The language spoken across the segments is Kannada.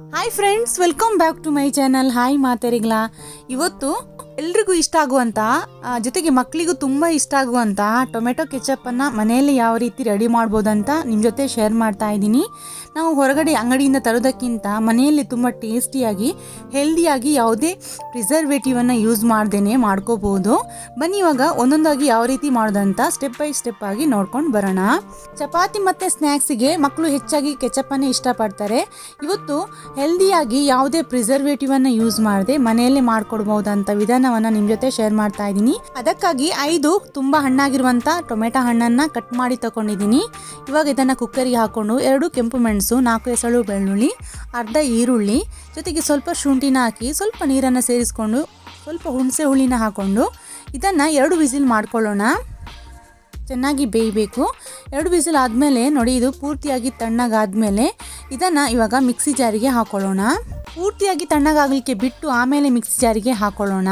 Hi friends welcome back to my channel hi ಮಾತೆರಿಗ್ಲಾ ಇವತ್ತು ಎಲ್ರಿಗೂ ಇಷ್ಟ ಆಗುವಂತ ಜೊತೆಗೆ ಮಕ್ಕಳಿಗೂ ತುಂಬ ಇಷ್ಟ ಆಗುವಂತ ಟೊಮೆಟೊ ಕೆಚಪ್ಪನ್ನು ಮನೆಯಲ್ಲಿ ಯಾವ ರೀತಿ ರೆಡಿ ಮಾಡ್ಬೋದಂತ ನಿಮ್ಮ ಜೊತೆ ಶೇರ್ ಮಾಡ್ತಾ ಇದ್ದೀನಿ. ನಾವು ಹೊರಗಡೆ ಅಂಗಡಿಯಿಂದ ತರೋದಕ್ಕಿಂತ ಮನೆಯಲ್ಲಿ ತುಂಬ ಟೇಸ್ಟಿಯಾಗಿ, ಹೆಲ್ದಿಯಾಗಿ ಯಾವುದೇ ಪ್ರಿಸರ್ವೇಟಿವನ್ನು ಯೂಸ್ ಮಾಡ್ದೇನೆ ಮಾಡ್ಕೋಬಹುದು. ಬನ್ನಿ ಇವಾಗ ಒಂದೊಂದಾಗಿ ಯಾವ ರೀತಿ ಮಾಡೋದಂತ ಸ್ಟೆಪ್ ಬೈ ಸ್ಟೆಪ್ ಆಗಿ ನೋಡ್ಕೊಂಡು ಬರೋಣ. ಚಪಾತಿ ಮತ್ತು ಸ್ನ್ಯಾಕ್ಸಿಗೆ ಮಕ್ಕಳು ಹೆಚ್ಚಾಗಿ ಕೆಚಪ್ಪನ್ನೇ ಇಷ್ಟಪಡ್ತಾರೆ. ಇವತ್ತು ಹೆಲ್ದಿಯಾಗಿ ಯಾವುದೇ ಪ್ರಿಸರ್ವೇಟಿವ್ ಅನ್ನ ಯೂಸ್ ಮಾಡದೆ ಮನೆಯಲ್ಲೇ ಮಾಡ್ಕೊಡ್ಬಹುದಂತ ವಿಧಾನವನ್ನ ನಿಮ್ ಜೊತೆ ಶೇರ್ ಮಾಡ್ತಾ ಇದ್ದೀನಿ. ಅದಕ್ಕಾಗಿ ಐದು ತುಂಬಾ ಹಣ್ಣಾಗಿರುವಂತ ಟೊಮೆಟೊ ಹಣ್ಣನ್ನ ಕಟ್ ಮಾಡಿ ತಗೊಂಡಿದ್ದೀನಿ ಇವಾಗ ಇದನ್ನ ಕುಕ್ಕರಿಗೆ ಹಾಕೊಂಡು ಎರಡು ಕೆಂಪು ಮೆಣಸು, ನಾಲ್ಕು ಎಸಳು ಬೆಳ್ಳುಳ್ಳಿ, ಅರ್ಧ ಈರುಳ್ಳಿ, ಜೊತೆಗೆ ಸ್ವಲ್ಪ ಶುಂಠಿನ ಹಾಕಿ ಸ್ವಲ್ಪ ನೀರನ್ನು ಸೇರಿಸ್ಕೊಂಡು ಸ್ವಲ್ಪ ಹುಣಸೆ ಹುಳಿನ ಹಾಕೊಂಡು ಇದನ್ನ ಎರಡು ವಿಸಿಲ್ ಮಾಡ್ಕೊಳ್ಳೋಣ. ಚೆನ್ನಾಗಿ ಬೇಯಬೇಕು. ಎರಡು ವಿಸಿಲ್ ಆದಮೇಲೆ ನೋಡಿ ಇದು ಪೂರ್ತಿಯಾಗಿ ತಣ್ಣಗಾದ್ಮೇಲೆ ಇದನ್ನು ಇವಾಗ ಮಿಕ್ಸಿ ಜಾರಿಗೆ ಹಾಕೊಳ್ಳೋಣ. ಪೂರ್ತಿಯಾಗಿ ತಣ್ಣಗಾಗಲಿಕ್ಕೆ ಬಿಟ್ಟು ಆಮೇಲೆ ಮಿಕ್ಸಿ ಜಾರಿಗೆ ಹಾಕೊಳ್ಳೋಣ.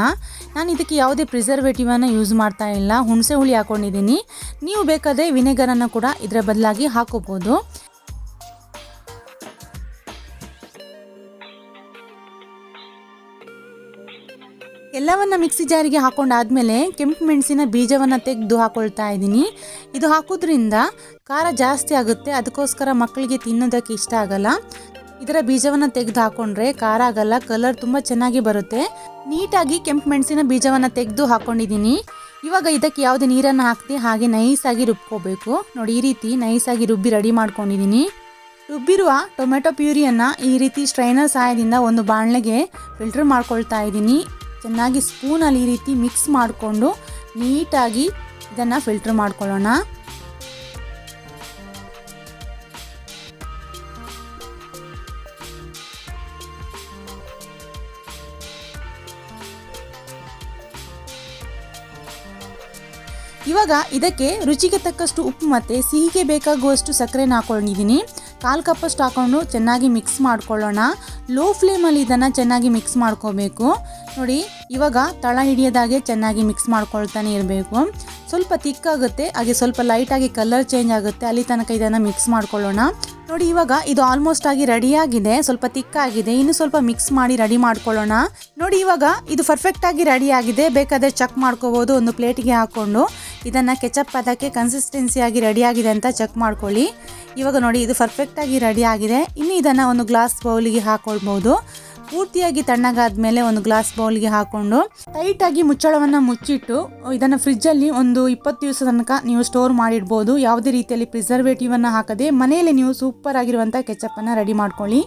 ನಾನು ಇದಕ್ಕೆ ಯಾವುದೇ ಪ್ರಿಸರ್ವೇಟಿವನ್ನು ಯೂಸ್ ಮಾಡ್ತಾ ಇಲ್ಲ. ಹುಣಸೆ ಹುಳಿ ಹಾಕೊಂಡಿದ್ದೀನಿ. ನೀವು ಬೇಕಾದರೆ ವಿನೆಗರನ್ನು ಕೂಡ ಇದರ ಬದಲಾಗಿ ಹಾಕೋಬೋದು. ಎಲ್ಲವನ್ನ ಮಿಕ್ಸಿ ಜಾರಿಗೆ ಹಾಕೊಂಡಾದ್ಮೇಲೆ ಕೆಂಪು ಮೆಣಸಿನ ಬೀಜವನ್ನು ತೆಗೆದು ಹಾಕೊಳ್ತಾ ಇದ್ದೀನಿ. ಇದು ಹಾಕೋದ್ರಿಂದ ಖಾರ ಜಾಸ್ತಿ ಆಗುತ್ತೆ. ಅದಕ್ಕೋಸ್ಕರ ಮಕ್ಕಳಿಗೆ ತಿನ್ನೋದಕ್ಕೆ ಇಷ್ಟ ಆಗಲ್ಲ. ಇದರ ಬೀಜವನ್ನು ತೆಗೆದು ಹಾಕೊಂಡ್ರೆ ಖಾರ ಆಗಲ್ಲ ಕಲರ್ ತುಂಬ ಚೆನ್ನಾಗಿ ಬರುತ್ತೆ. ನೀಟಾಗಿ ಕೆಂಪು ಮೆಣಸಿನ ಬೀಜವನ್ನು ತೆಗೆದು ಹಾಕೊಂಡಿದ್ದೀನಿ. ಇವಾಗ ಇದಕ್ಕೆ ಯಾವುದೇ ನೀರನ್ನು ಹಾಕದೆ ಹಾಗೆ ನೈಸಾಗಿ ರುಬ್ಕೋಬೇಕು. ನೋಡಿ, ಈ ರೀತಿ ನೈಸಾಗಿ ರುಬ್ಬಿ ರೆಡಿ ಮಾಡ್ಕೊಂಡಿದ್ದೀನಿ. ರುಬ್ಬಿರುವ ಟೊಮೆಟೊ ಪ್ಯೂರಿಯನ್ನು ಈ ರೀತಿ ಸ್ಟ್ರೈನರ್ ಸಹಾಯದಿಂದ ಒಂದು ಬಾಣಲೆಗೆ ಫಿಲ್ಟರ್ ಮಾಡ್ಕೊಳ್ತಾ ಇದ್ದೀನಿ. ಚೆನ್ನಾಗಿ ಸ್ಪೂನಲ್ಲಿ ಈ ರೀತಿ ಮಿಕ್ಸ್ ಮಾಡಿಕೊಂಡು ನೀಟಾಗಿ ಇದನ್ನು ಫಿಲ್ಟರ್ ಮಾಡ್ಕೊಳ್ಳೋಣ. ಇವಾಗ ಇದಕ್ಕೆ ರುಚಿಗೆ ತಕ್ಕಷ್ಟು ಉಪ್ಪು ಮತ್ತು ಸಿಹಿಗೆ ಬೇಕಾಗುವಷ್ಟು ಸಕ್ಕರೆನ ಹಾಕೊಂಡಿದ್ದೀನಿ ಕಾಲು ಕಪ್ಪಷ್ಟು ಹಾಕೊಂಡು ಚೆನ್ನಾಗಿ ಮಿಕ್ಸ್ ಮಾಡ್ಕೊಳ್ಳೋಣ. ಲೋ ಫ್ಲೇಮಲ್ಲಿ ಇದನ್ನು ಚೆನ್ನಾಗಿ ಮಿಕ್ಸ್ ಮಾಡ್ಕೋಬೇಕು. ನೋಡಿ, ಇವಾಗ ತಳ ಹಿಡಿಯೋದಾಗೆ ಚೆನ್ನಾಗಿ ಮಿಕ್ಸ್ ಮಾಡ್ಕೊಳ್ತಾನೆ ಇರಬೇಕು. ಸ್ವಲ್ಪ ತಿಕ್ಕಾಗುತ್ತೆ ಹಾಗೆ ಸ್ವಲ್ಪ ಲೈಟಾಗಿ ಕಲರ್ ಚೇಂಜ್ ಆಗುತ್ತೆ, ಅಲ್ಲಿ ತನಕ ಇದನ್ನು ಮಿಕ್ಸ್ ಮಾಡ್ಕೊಳ್ಳೋಣ. ನೋಡಿ, ಇವಾಗ ಇದು ಆಲ್ಮೋಸ್ಟ್ ಆಗಿ ರೆಡಿಯಾಗಿದೆ ಸ್ವಲ್ಪ ತಿಕ್ಕಾಗಿದೆ ಇನ್ನು ಸ್ವಲ್ಪ ಮಿಕ್ಸ್ ಮಾಡಿ ರೆಡಿ ಮಾಡ್ಕೊಳ್ಳೋಣ. ನೋಡಿ, ಇವಾಗ ಇದು ಪರ್ಫೆಕ್ಟಾಗಿ ರೆಡಿಯಾಗಿದೆ ಬೇಕಾದರೆ ಚೆಕ್ ಮಾಡ್ಕೋಬೋದು, ಒಂದು ಪ್ಲೇಟಿಗೆ ಹಾಕೊಂಡು. ಇದನ್ನ ಕೆಚಪ್ ಅದಕ್ಕೆ ಕನ್ಸಿಸ್ಟೆನ್ಸಿಯಾಗಿ ರೆಡಿಯಾಗಿದೆ ಅಂತ ಚೆಕ್ ಮಾಡ್ಕೊಳ್ಳಿ. ಇವಾಗ ನೋಡಿ, ಇದು ಪರ್ಫೆಕ್ಟ್ ಆಗಿ ರೆಡಿ ಆಗಿದೆ. ಇನ್ನು ಇದನ್ನ ಒಂದು ಗ್ಲಾಸ್ ಬೌಲಿಗೆ ಹಾಕೊಳ್ಬಹುದು ಪೂರ್ತಿಯಾಗಿ ತಣ್ಣಗಾದ ಮೇಲೆ ಒಂದು ಗ್ಲಾಸ್ ಬೌಲ್ಗೆ ಹಾಕೊಂಡು ಟೈಟ್ ಆಗಿ ಮುಚ್ಚಳವನ್ನ ಮುಚ್ಚಿಟ್ಟು, ಇದನ್ನ ಫ್ರಿಜ್ಜಲ್ಲಿ ಒಂದು ಇಪ್ಪತ್ತು ದಿವಸ ತನಕ ನೀವು ಸ್ಟೋರ್ ಮಾಡಿಡ್ಬೋದು. ಯಾವುದೇ ರೀತಿಯಲ್ಲಿ ಪ್ರಿಸರ್ವೇಟಿವ್ ಅನ್ನ ಹಾಕದೆ ಮನೆಯಲ್ಲಿ ನೀವು ಸೂಪರ್ ಆಗಿರುವಂಥ ಕೆಚಪ್ ಅನ್ನ ರೆಡಿ ಮಾಡ್ಕೊಳ್ಳಿ.